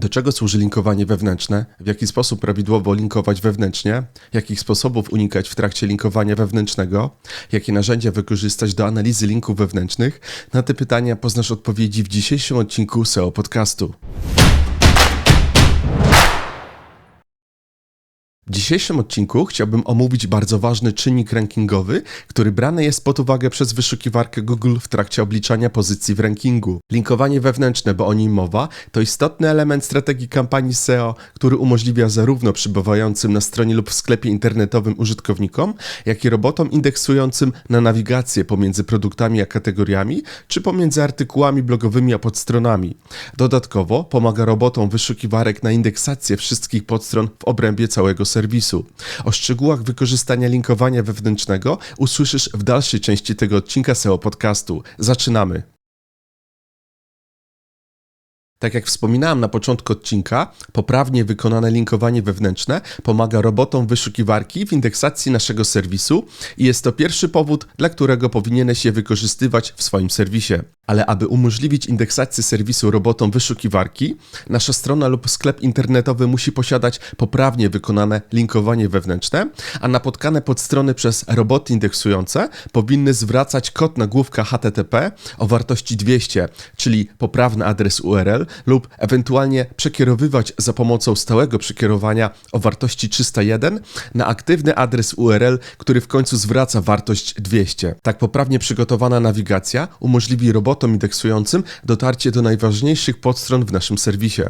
Do czego służy linkowanie wewnętrzne? W jaki sposób prawidłowo linkować wewnętrznie? Jakich sposobów unikać w trakcie linkowania wewnętrznego? Jakie narzędzia wykorzystać do analizy linków wewnętrznych? Na te pytania poznasz odpowiedzi w dzisiejszym odcinku SEO Podcastu. W dzisiejszym odcinku chciałbym omówić bardzo ważny czynnik rankingowy, który brany jest pod uwagę przez wyszukiwarkę Google w trakcie obliczania pozycji w rankingu. Linkowanie wewnętrzne, bo o nim mowa, to istotny element strategii kampanii SEO, który umożliwia zarówno przybywającym na stronie lub w sklepie internetowym użytkownikom, jak i robotom indeksującym na nawigację pomiędzy produktami a kategoriami, czy pomiędzy artykułami blogowymi a podstronami. Dodatkowo pomaga robotom wyszukiwarek na indeksację wszystkich podstron w obrębie całego serwisu serwisu. O szczegółach wykorzystania linkowania wewnętrznego usłyszysz w dalszej części tego odcinka SEO podcastu. Zaczynamy. Tak jak wspominałem na początku odcinka, poprawnie wykonane linkowanie wewnętrzne pomaga robotom wyszukiwarki w indeksacji naszego serwisu i jest to pierwszy powód, dla którego powinieneś je wykorzystywać w swoim serwisie. Ale aby umożliwić indeksację serwisu robotom wyszukiwarki, nasza strona lub sklep internetowy musi posiadać poprawnie wykonane linkowanie wewnętrzne, a napotkane podstrony przez roboty indeksujące powinny zwracać kod nagłówka HTTP o wartości 200, czyli poprawny adres URL lub ewentualnie przekierowywać za pomocą stałego przekierowania o wartości 301 na aktywny adres URL, który w końcu zwraca wartość 200. Tak poprawnie przygotowana nawigacja umożliwi robotom indeksującym dotarcie do najważniejszych podstron w naszym serwisie.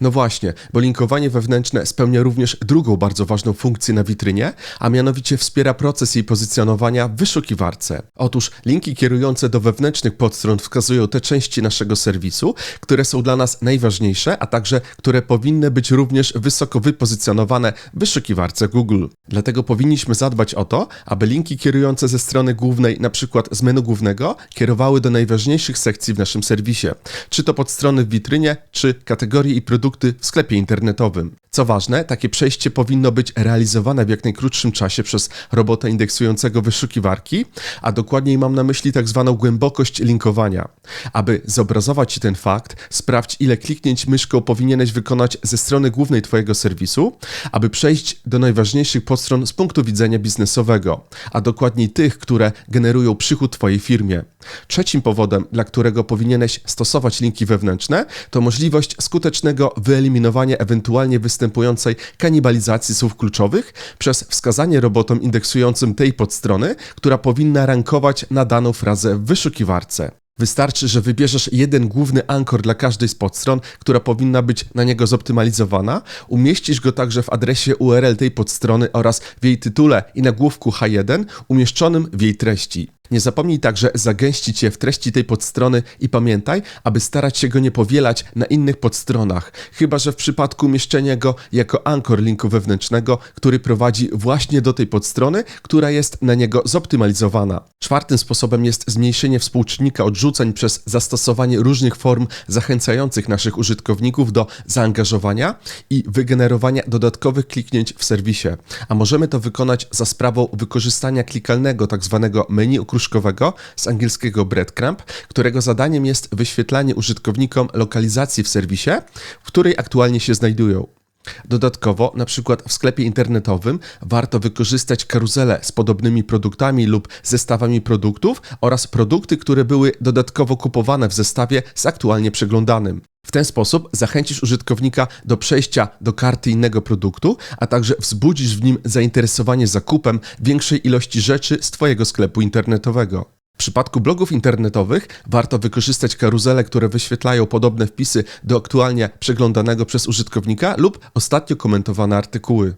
No właśnie, bo linkowanie wewnętrzne spełnia również drugą bardzo ważną funkcję na witrynie, a mianowicie wspiera proces jej pozycjonowania w wyszukiwarce. Otóż linki kierujące do wewnętrznych podstron wskazują te części naszego serwisu, które są dla nas nas najważniejsze, a także które powinny być również wysoko wypozycjonowane w wyszukiwarce Google. Dlatego powinniśmy zadbać o to, aby linki kierujące ze strony głównej, na przykład z menu głównego, kierowały do najważniejszych sekcji w naszym serwisie, czy to pod strony w witrynie, czy kategorie i produkty w sklepie internetowym. Co ważne, takie przejście powinno być realizowane w jak najkrótszym czasie przez robota indeksującego wyszukiwarki, a dokładniej mam na myśli tak zwaną głębokość linkowania. Aby zobrazować Ci ten fakt, sprawdź ile kliknięć myszką powinieneś wykonać ze strony głównej Twojego serwisu, aby przejść do najważniejszych podstron z punktu widzenia biznesowego, a dokładniej tych, które generują przychód Twojej firmie. Trzecim powodem, dla którego powinieneś stosować linki wewnętrzne, to możliwość skutecznego wyeliminowania ewentualnie występującej kanibalizacji słów kluczowych przez wskazanie robotom indeksującym tej podstrony, która powinna rankować na daną frazę w wyszukiwarce. Wystarczy, że wybierzesz jeden główny ankor dla każdej z podstron, która powinna być na niego zoptymalizowana, umieścisz go także w adresie URL tej podstrony oraz w jej tytule i nagłówku H1 umieszczonym w jej treści. Nie zapomnij także zagęścić je w treści tej podstrony i pamiętaj, aby starać się go nie powielać na innych podstronach, chyba że w przypadku umieszczenia go jako ankor linku wewnętrznego, który prowadzi właśnie do tej podstrony, która jest na niego zoptymalizowana. Czwartym sposobem jest zmniejszenie współczynnika odrzuceń przez zastosowanie różnych form zachęcających naszych użytkowników do zaangażowania i wygenerowania dodatkowych kliknięć w serwisie. A możemy to wykonać za sprawą wykorzystania klikalnego tzw. Tak menu kruszkowego z angielskiego breadcrumb, którego zadaniem jest wyświetlanie użytkownikom lokalizacji w serwisie, w której aktualnie się znajdują. Dodatkowo, na przykład w sklepie internetowym, warto wykorzystać karuzelę z podobnymi produktami lub zestawami produktów oraz produkty, które były dodatkowo kupowane w zestawie z aktualnie przeglądanym. W ten sposób zachęcisz użytkownika do przejścia do karty innego produktu, a także wzbudzisz w nim zainteresowanie zakupem większej ilości rzeczy z Twojego sklepu internetowego. W przypadku blogów internetowych warto wykorzystać karuzele, które wyświetlają podobne wpisy do aktualnie przeglądanego przez użytkownika lub ostatnio komentowane artykuły.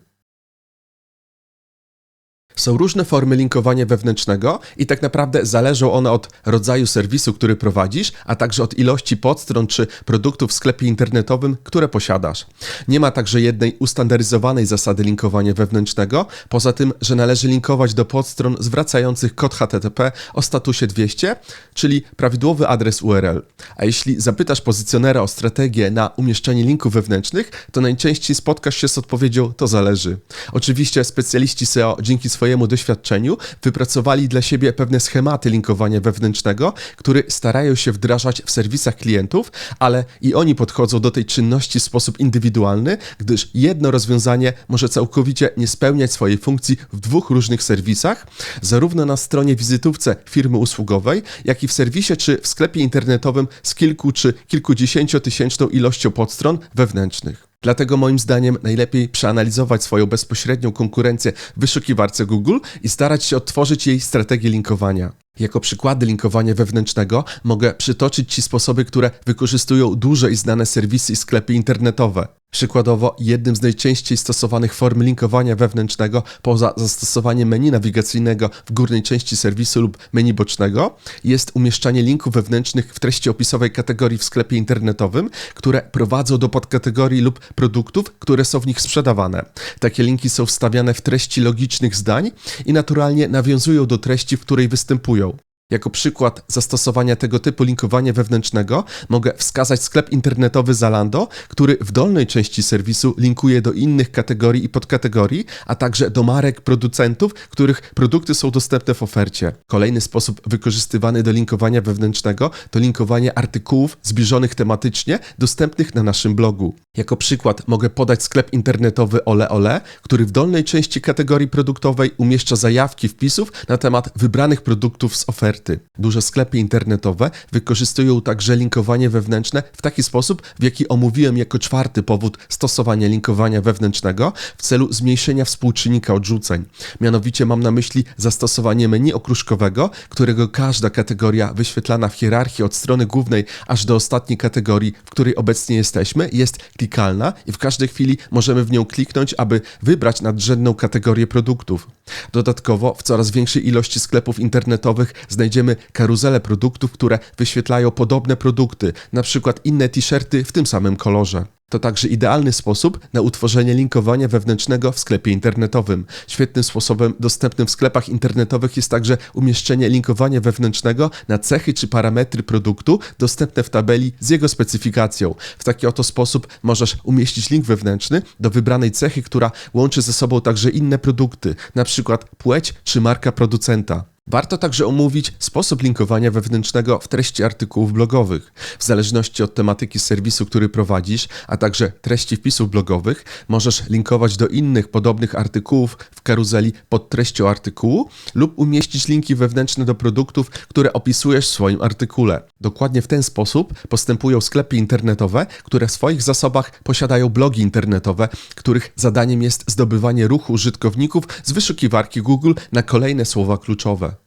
Są różne formy linkowania wewnętrznego i tak naprawdę zależą one od rodzaju serwisu, który prowadzisz, a także od ilości podstron czy produktów w sklepie internetowym, które posiadasz. Nie ma także jednej ustandaryzowanej zasady linkowania wewnętrznego, poza tym, że należy linkować do podstron zwracających kod HTTP o statusie 200, czyli prawidłowy adres URL. A jeśli zapytasz pozycjonera o strategię na umieszczenie linków wewnętrznych, to najczęściej spotkasz się z odpowiedzią to zależy. Oczywiście specjaliści SEO dzięki swojej swojemu doświadczeniu wypracowali dla siebie pewne schematy linkowania wewnętrznego, które starają się wdrażać w serwisach klientów, ale i oni podchodzą do tej czynności w sposób indywidualny, gdyż jedno rozwiązanie może całkowicie nie spełniać swojej funkcji w dwóch różnych serwisach, zarówno na stronie wizytówce firmy usługowej, jak i w serwisie czy w sklepie internetowym z kilku czy kilkudziesięciotysięczną ilością podstron wewnętrznych. Dlatego moim zdaniem najlepiej przeanalizować swoją bezpośrednią konkurencję w wyszukiwarce Google i starać się odtworzyć jej strategię linkowania. Jako przykłady linkowania wewnętrznego mogę przytoczyć Ci sposoby, które wykorzystują duże i znane serwisy i sklepy internetowe. Przykładowo, jednym z najczęściej stosowanych form linkowania wewnętrznego, poza zastosowaniem menu nawigacyjnego w górnej części serwisu lub menu bocznego, jest umieszczanie linków wewnętrznych w treści opisowej kategorii w sklepie internetowym, które prowadzą do podkategorii lub produktów, które są w nich sprzedawane. Takie linki są wstawiane w treści logicznych zdań i naturalnie nawiązują do treści, w której występują. Jako przykład zastosowania tego typu linkowania wewnętrznego mogę wskazać sklep internetowy Zalando, który w dolnej części serwisu linkuje do innych kategorii i podkategorii, a także do marek producentów, których produkty są dostępne w ofercie. Kolejny sposób wykorzystywany do linkowania wewnętrznego to linkowanie artykułów zbliżonych tematycznie, dostępnych na naszym blogu. Jako przykład mogę podać sklep internetowy Ole Ole, który w dolnej części kategorii produktowej umieszcza zajawki wpisów na temat wybranych produktów z oferty. Duże sklepy internetowe wykorzystują także linkowanie wewnętrzne w taki sposób, w jaki omówiłem jako czwarty powód stosowania linkowania wewnętrznego w celu zmniejszenia współczynnika odrzuceń. Mianowicie mam na myśli zastosowanie menu okruszkowego, którego każda kategoria wyświetlana w hierarchii od strony głównej aż do ostatniej kategorii, w której obecnie jesteśmy, jest klikalna i w każdej chwili możemy w nią kliknąć, aby wybrać nadrzędną kategorię produktów. Dodatkowo w coraz większej ilości sklepów internetowych znajdziemy karuzele produktów, które wyświetlają podobne produkty, przykład inne t-shirty w tym samym kolorze. To także idealny sposób na utworzenie linkowania wewnętrznego w sklepie internetowym. Świetnym sposobem dostępnym w sklepach internetowych jest także umieszczenie linkowania wewnętrznego na cechy czy parametry produktu dostępne w tabeli z jego specyfikacją. W taki oto sposób możesz umieścić link wewnętrzny do wybranej cechy, która łączy ze sobą także inne produkty, np. płeć czy marka producenta. Warto także omówić sposób linkowania wewnętrznego w treści artykułów blogowych. W zależności od tematyki serwisu, który prowadzisz, a także treści wpisów blogowych, możesz linkować do innych podobnych artykułów w karuzeli pod treścią artykułu lub umieścić linki wewnętrzne do produktów, które opisujesz w swoim artykule. Dokładnie w ten sposób postępują sklepy internetowe, które w swoich zasobach posiadają blogi internetowe, których zadaniem jest zdobywanie ruchu użytkowników z wyszukiwarki Google na kolejne słowa kluczowe.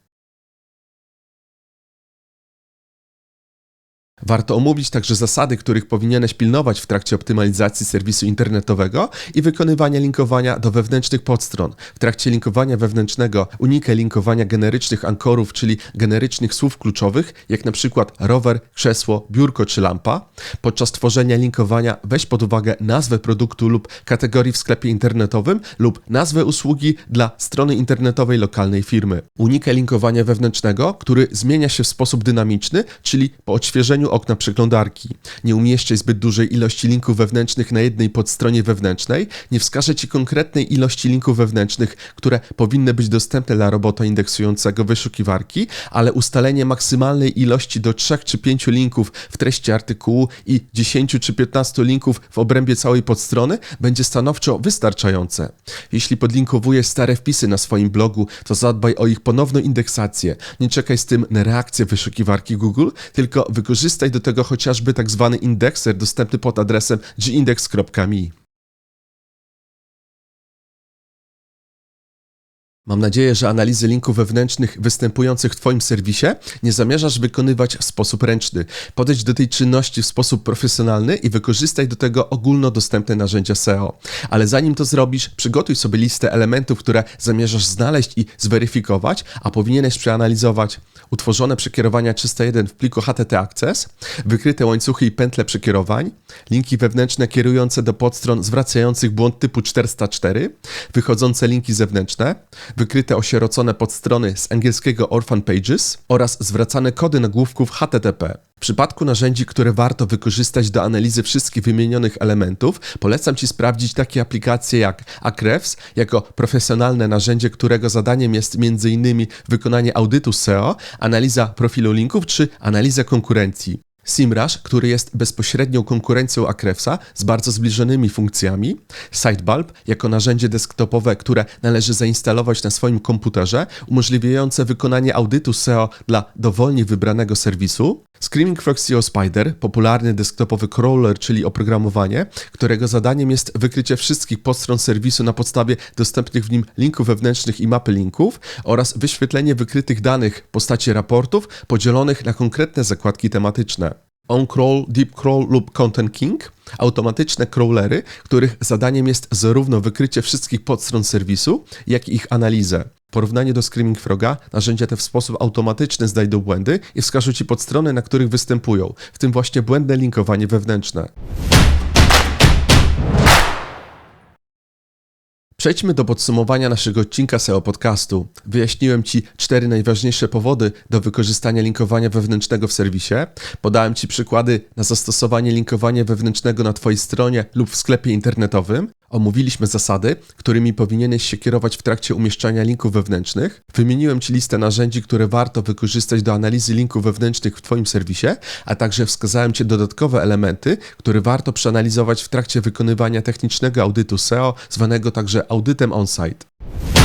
Warto omówić także zasady, których powinieneś pilnować w trakcie optymalizacji serwisu internetowego i wykonywania linkowania do wewnętrznych podstron. W trakcie linkowania wewnętrznego unikaj linkowania generycznych ankorów, czyli generycznych słów kluczowych, jak na przykład rower, krzesło, biurko czy lampa. Podczas tworzenia linkowania weź pod uwagę nazwę produktu lub kategorii w sklepie internetowym lub nazwę usługi dla strony internetowej lokalnej firmy. Unikaj linkowania wewnętrznego, który zmienia się w sposób dynamiczny, czyli po odświeżeniu okna przeglądarki. Nie umieszczaj zbyt dużej ilości linków wewnętrznych na jednej podstronie wewnętrznej. Nie wskażę Ci konkretnej ilości linków wewnętrznych, które powinny być dostępne dla robota indeksującego wyszukiwarki, ale ustalenie maksymalnej ilości do 3 czy 5 linków w treści artykułu i 10 czy 15 linków w obrębie całej podstrony będzie stanowczo wystarczające. Jeśli podlinkowujesz stare wpisy na swoim blogu, to zadbaj o ich ponowną indeksację. Nie czekaj z tym na reakcję wyszukiwarki Google, tylko wykorzystaj Wykorzystaj do tego chociażby tak zwany indekser dostępny pod adresem gindex.me. Mam nadzieję, że analizy linków wewnętrznych występujących w Twoim serwisie nie zamierzasz wykonywać w sposób ręczny. Podejdź do tej czynności w sposób profesjonalny i wykorzystaj do tego ogólnodostępne narzędzia SEO. Ale zanim to zrobisz, przygotuj sobie listę elementów, które zamierzasz znaleźć i zweryfikować, a powinieneś przeanalizować utworzone przekierowania 301 w pliku HTT Access, wykryte łańcuchy i pętle przekierowań, linki wewnętrzne kierujące do podstron zwracających błąd typu 404, wychodzące linki zewnętrzne, wykryte osierocone podstrony z angielskiego Orphan Pages oraz zwracane kody nagłówków HTTP. W przypadku narzędzi, które warto wykorzystać do analizy wszystkich wymienionych elementów, polecam Ci sprawdzić takie aplikacje jak Ahrefs, jako profesjonalne narzędzie, którego zadaniem jest m.in. wykonanie audytu SEO, analiza profilu linków czy analiza konkurencji. SEMrush, który jest bezpośrednią konkurencją Ahrefsa z bardzo zbliżonymi funkcjami, Sitebulb jako narzędzie desktopowe, które należy zainstalować na swoim komputerze, umożliwiające wykonanie audytu SEO dla dowolnie wybranego serwisu, Screaming Frog SEO Spider, popularny desktopowy crawler, czyli oprogramowanie, którego zadaniem jest wykrycie wszystkich podstron serwisu na podstawie dostępnych w nim linków wewnętrznych i mapy linków oraz wyświetlenie wykrytych danych w postaci raportów podzielonych na konkretne zakładki tematyczne. OnCrawl, DeepCrawl lub Content King, automatyczne crawlery, których zadaniem jest zarówno wykrycie wszystkich podstron serwisu, jak i ich analizę. W porównaniu do Screaming Froga, narzędzia te w sposób automatyczny znajdą błędy i wskażą Ci podstrony, na których występują, w tym właśnie błędne linkowanie wewnętrzne. Przejdźmy do podsumowania naszego odcinka SEO podcastu. Wyjaśniłem Ci cztery najważniejsze powody do wykorzystania linkowania wewnętrznego w serwisie. Podałem Ci przykłady na zastosowanie linkowania wewnętrznego na Twojej stronie lub w sklepie internetowym. Omówiliśmy zasady, którymi powinieneś się kierować w trakcie umieszczania linków wewnętrznych. Wymieniłem Ci listę narzędzi, które warto wykorzystać do analizy linków wewnętrznych w Twoim serwisie, a także wskazałem Ci dodatkowe elementy, które warto przeanalizować w trakcie wykonywania technicznego audytu SEO, zwanego także audytem on-site.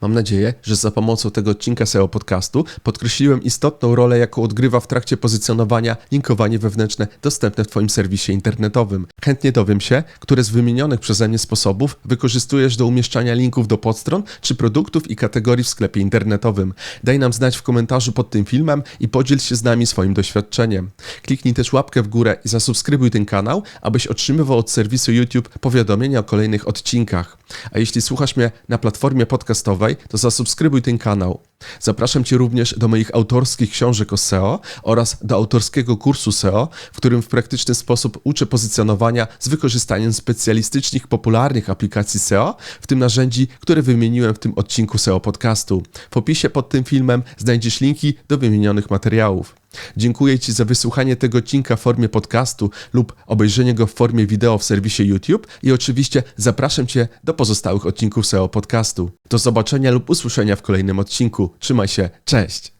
Mam nadzieję, że za pomocą tego odcinka SEO podcastu podkreśliłem istotną rolę, jaką odgrywa w trakcie pozycjonowania linkowanie wewnętrzne dostępne w Twoim serwisie internetowym. Chętnie dowiem się, które z wymienionych przeze mnie sposobów wykorzystujesz do umieszczania linków do podstron czy produktów i kategorii w sklepie internetowym. Daj nam znać w komentarzu pod tym filmem i podziel się z nami swoim doświadczeniem. Kliknij też łapkę w górę i zasubskrybuj ten kanał, abyś otrzymywał od serwisu YouTube powiadomienia o kolejnych odcinkach. A jeśli słuchasz mnie na platformie podcastowej, to zasubskrybuj ten kanał. Zapraszam Cię również do moich autorskich książek o SEO oraz do autorskiego kursu SEO, w którym w praktyczny sposób uczę pozycjonowania z wykorzystaniem specjalistycznych, popularnych aplikacji SEO, w tym narzędzi, które wymieniłem w tym odcinku SEO podcastu. W opisie pod tym filmem znajdziesz linki do wymienionych materiałów. Dziękuję Ci za wysłuchanie tego odcinka w formie podcastu lub obejrzenie go w formie wideo w serwisie YouTube i oczywiście zapraszam Cię do pozostałych odcinków SEO podcastu. Do zobaczenia lub usłyszenia w kolejnym odcinku. Trzymaj się, cześć!